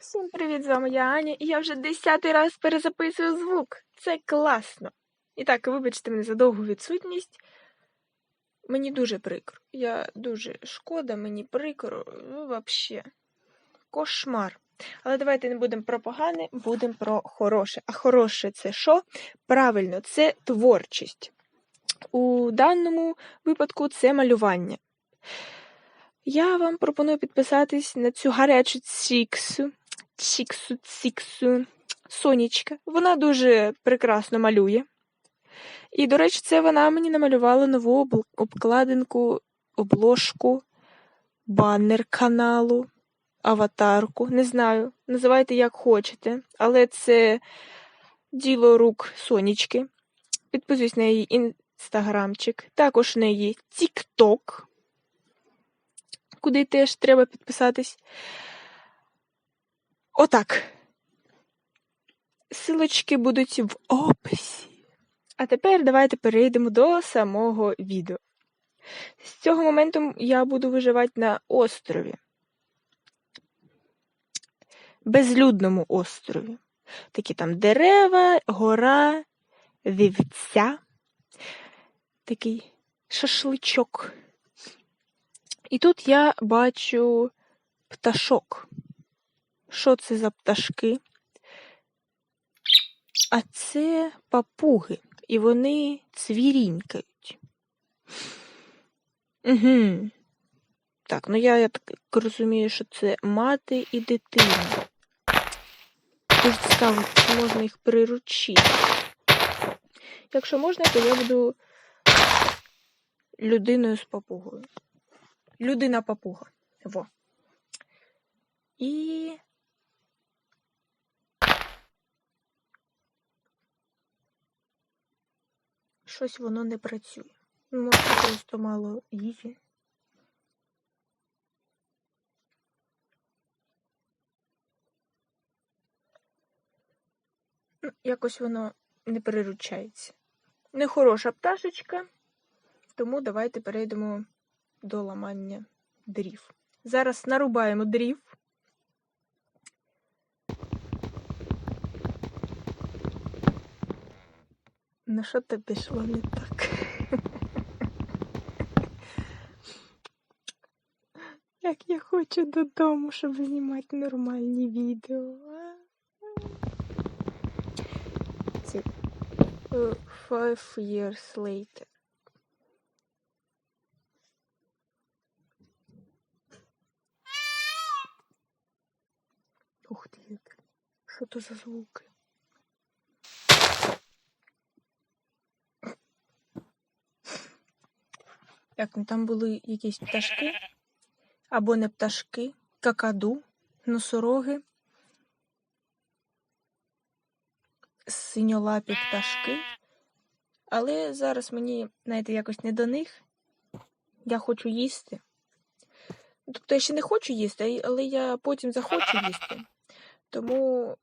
Всім привіт, з вами я Аня, і я вже десятий раз перезаписую звук. Це класно. І так, вибачте мене за довгу відсутність. Мені дуже прикро. Я дуже шкода, мені прикро. Ну, взагалі. Кошмар. Але давайте не будемо про погане, будемо про хороше. А хороше це що? Правильно, це творчість. У даному випадку це малювання. Я вам пропоную підписатись на цю гарячу ціксу, ціксу, ціксу, сонечка. Вона дуже прекрасно малює. І, до речі, це вона мені намалювала нову обкладинку, обложку, баннер каналу, аватарку. Не знаю, називайте як хочете, але це діло рук сонечки. Підписуюсь на її інстаграмчик, також на її тікток куди теж треба підписатись. Отак. Силочки будуть в описі. А тепер давайте перейдемо до самого відео. З цього моменту я буду виживати на острові. Безлюдному острові. Такі там дерева, гора, вівця, такий шашличок. І тут я бачу пташок. Що це за пташки? А це папуги, і вони цвірінькають. Угу. Так, ну я, я так розумію, що це мати і дитина. Дуже цікаво, чи можна їх приручити. Якщо можна, то я буду людиною з папугою. Людина папуга. Во. І. Щось воно не працює. Ну, Може, просто мало їжі. Ну, Якось воно не приручається. Нехороша пташечка, тому давайте перейдемо до ламання дрів. Зараз нарубаємо дрів. Ну що то пішло не так? Як я хочу додому, щоб знімати нормальні відео. Це е, Five years later. Ух ти. Що то за звуки? Як ну там були якісь пташки, або не пташки, какаду, носороги, синьолапі пташки. Але зараз мені, знаєте, якось не до них. Я хочу їсти. Тобто я ще не хочу їсти, але я потім захочу їсти. Тому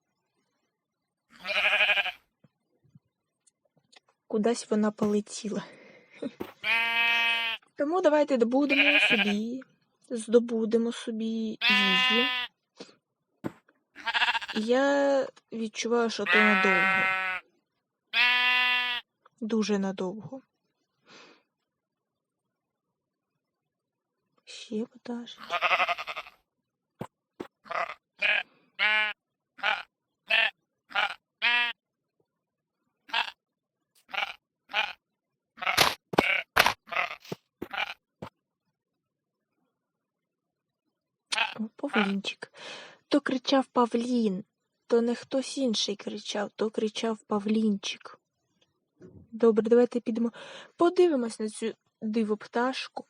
кудись вона полетіла. Тому давайте добудемо собі, здобудемо собі їжу. Я відчуваю, що то надовго. Дуже надовго. Ще пташки. О, Павлінчик. То кричав Павлін, то не хтось інший кричав, то кричав Павлінчик. Добре, давайте підемо подивимось на цю диву пташку.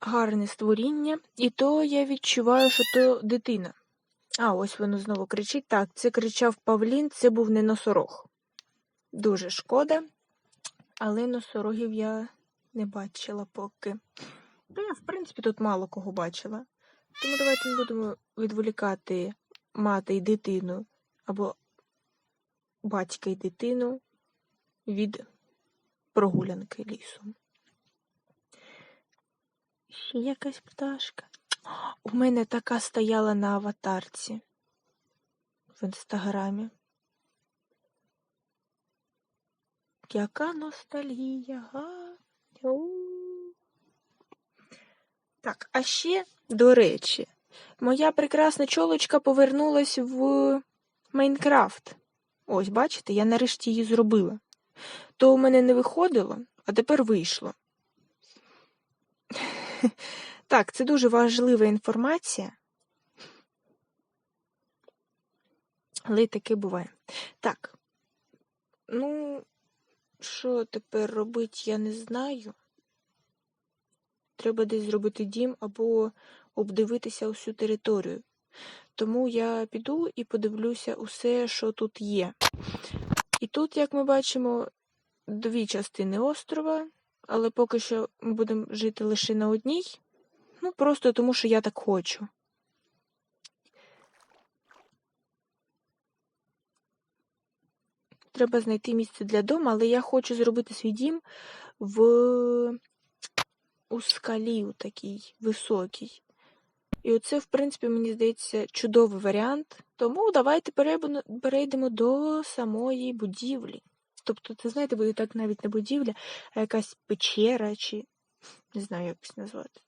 Гарне створіння, і то я відчуваю, що то дитина. А, ось воно знову кричить. Так, це кричав Павлін, це був не носорог. Дуже шкода, але носорогів я не бачила поки. Та я, в принципі, тут мало кого бачила. Тому давайте не будемо відволікати мати і дитину або батька і дитину від прогулянки лісом. Ще якась пташка. У мене така стояла на аватарці в інстаграмі. Яка ностальгія, га? Так, а ще, до речі, моя прекрасна чолочка повернулась в Майнкрафт. Ось, бачите, я нарешті її зробила. То у мене не виходило, а тепер вийшло. Так, це дуже важлива інформація. Але таке буває. Так. Ну, що тепер робити, я не знаю. Треба десь зробити дім або обдивитися усю територію. Тому я піду і подивлюся усе, що тут є. І тут, як ми бачимо, дві частини острова, але поки що ми будемо жити лише на одній. Ну, просто тому, що я так хочу. Треба знайти місце для дому, але я хочу зробити свій дім в у скалі у такій високій. І оце, в принципі, мені здається, чудовий варіант. Тому давайте перейдемо до самої будівлі. Тобто, це, знаєте, буде так навіть не будівля, а якась печера, чи не знаю, як це назвати.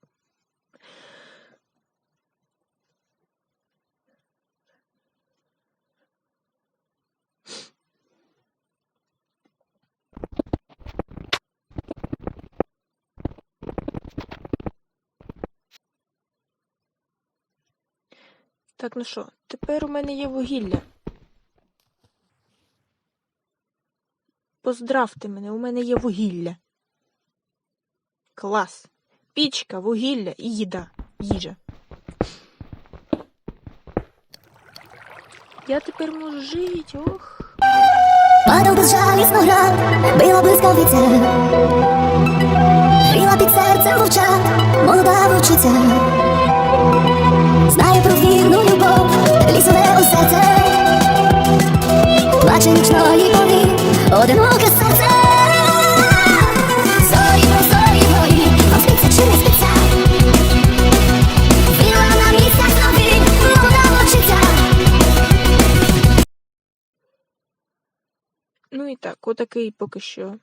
Так, ну що, тепер у мене є вугілля. Поздравте мене, у мене є вугілля. Клас. Пічка, вугілля і їда. Їжа. Я тепер можу жити, ох. Падав безжалісно град, била блискавиця, Гріла під серцем вовчат, молода вовчиця, знає про плаче нічної пори, одиноке серце. Ну і так, отакий поки що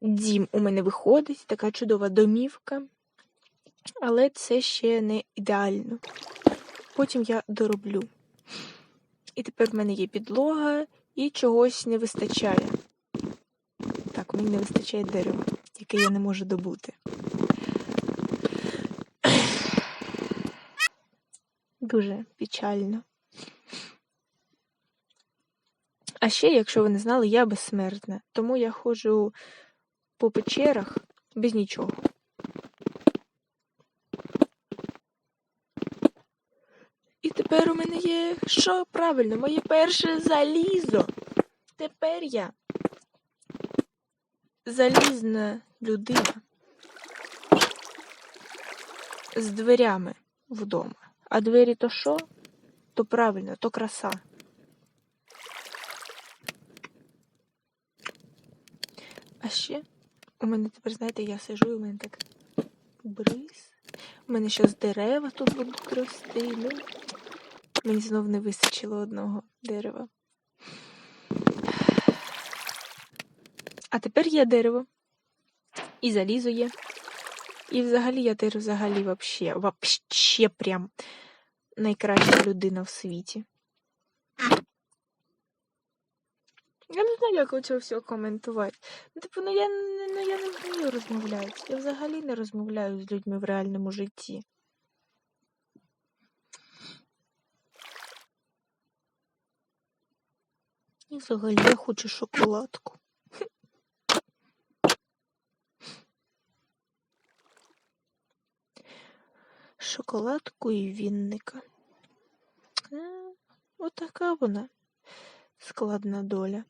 дім у мене виходить, така чудова домівка. Але це ще не ідеально. Потім я дороблю. І тепер в мене є підлога і чогось не вистачає. Так, мені не вистачає дерева, яке я не можу добути. Дуже печально. А ще, якщо ви не знали, я безсмертна, тому я ходжу по печерах без нічого. І тепер у мене є що правильно, моє перше залізо. Тепер я залізна людина з дверями вдома. А двері то що? То правильно, то краса. А ще у мене тепер, знаєте, я сижу, і у мене так бриз. У мене зараз дерева тут будуть рости. Ну, мені знов не вистачило одного дерева. А тепер є дерево. І залізо є. І взагалі я тепер взагалі вообще, вообще прям найкраща людина в світі. Я не знаю, як оце все коментувати. Ну, типу, ну я, ну, я не вмію розмовляти. Я взагалі не розмовляю з людьми в реальному житті. І взагалі я хочу шоколадку. Шоколадку і вінника. Е, Отака вона складна доля.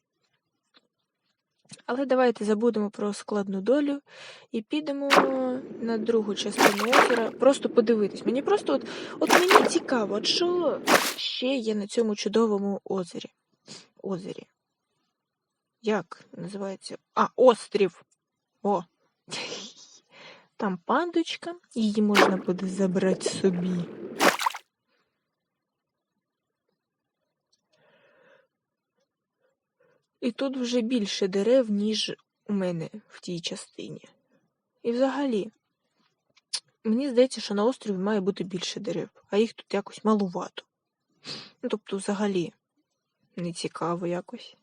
Але давайте забудемо про складну долю і підемо на другу частину озера. Просто подивитись. Мені просто от, от мені цікаво, от що ще є на цьому чудовому озері. Озері. Як називається? А, острів. О! Там пандочка, її можна буде забрати собі. І тут вже більше дерев, ніж у мене в тій частині. І взагалі, мені здається, що на острові має бути більше дерев, а їх тут якось малувато. Ну, тобто, взагалі, не цікаво якось.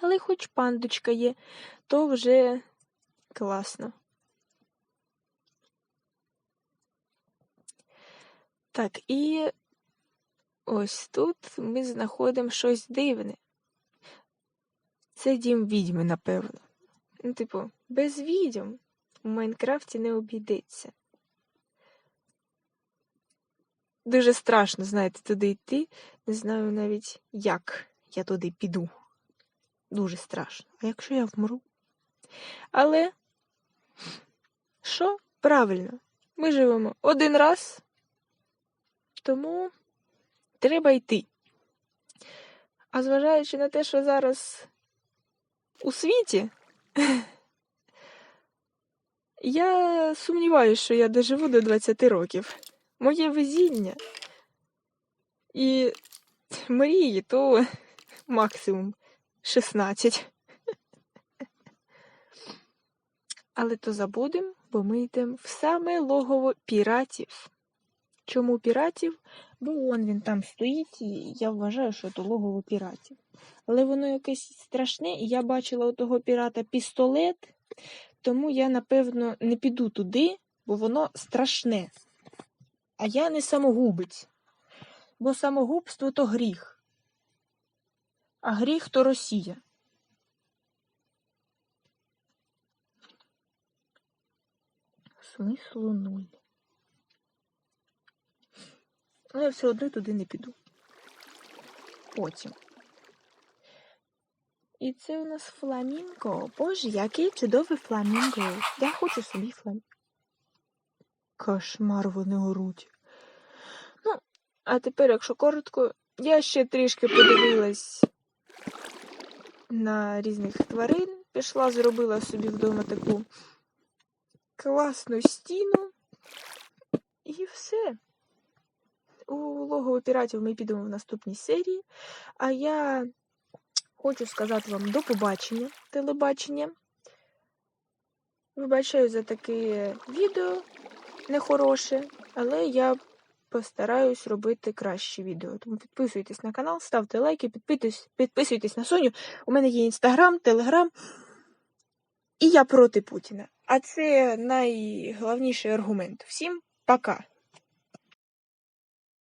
Але хоч пандочка є, то вже класно. Так, і ось тут ми знаходимо щось дивне. Це дім відьми, напевно. Ну, типу, без відьом у Майнкрафті не обійдеться. Дуже страшно, знаєте, туди йти. Не знаю навіть, як я туди піду. Дуже страшно. А якщо я вмру? Але що? Правильно, ми живемо один раз, тому треба йти. А зважаючи на те, що зараз у світі, я сумніваюся, що я доживу до 20 років. Моє везіння і мрії то максимум 16. Але то забудемо, бо ми йдемо в саме логово піратів. Чому піратів? Бо он він там стоїть, і я вважаю, що то логово піратів. Але воно якесь страшне, і я бачила у того пірата пістолет, тому я, напевно, не піду туди, бо воно страшне. А я не самогубець, бо самогубство то гріх, а гріх то Росія. Смислу нуль. Але я все одно туди не піду. Потім. І це у нас фламінго. Боже, який чудовий фламінго. Я хочу собі фламінго. Кошмар вони оруть. Ну, а тепер, якщо коротко, я ще трішки подивилась на різних тварин. Пішла, зробила собі вдома таку класну стіну. І все. У логово піратів ми підемо в наступній серії. А я хочу сказати вам до побачення, телебачення. Вибачаю за таке відео нехороше, але я постараюсь робити краще відео. Тому підписуйтесь на канал, ставте лайки, підписуйтесь, підписуйтесь на Соню. У мене є інстаграм, телеграм. І я проти Путіна. А це найголовніший аргумент. Всім пока!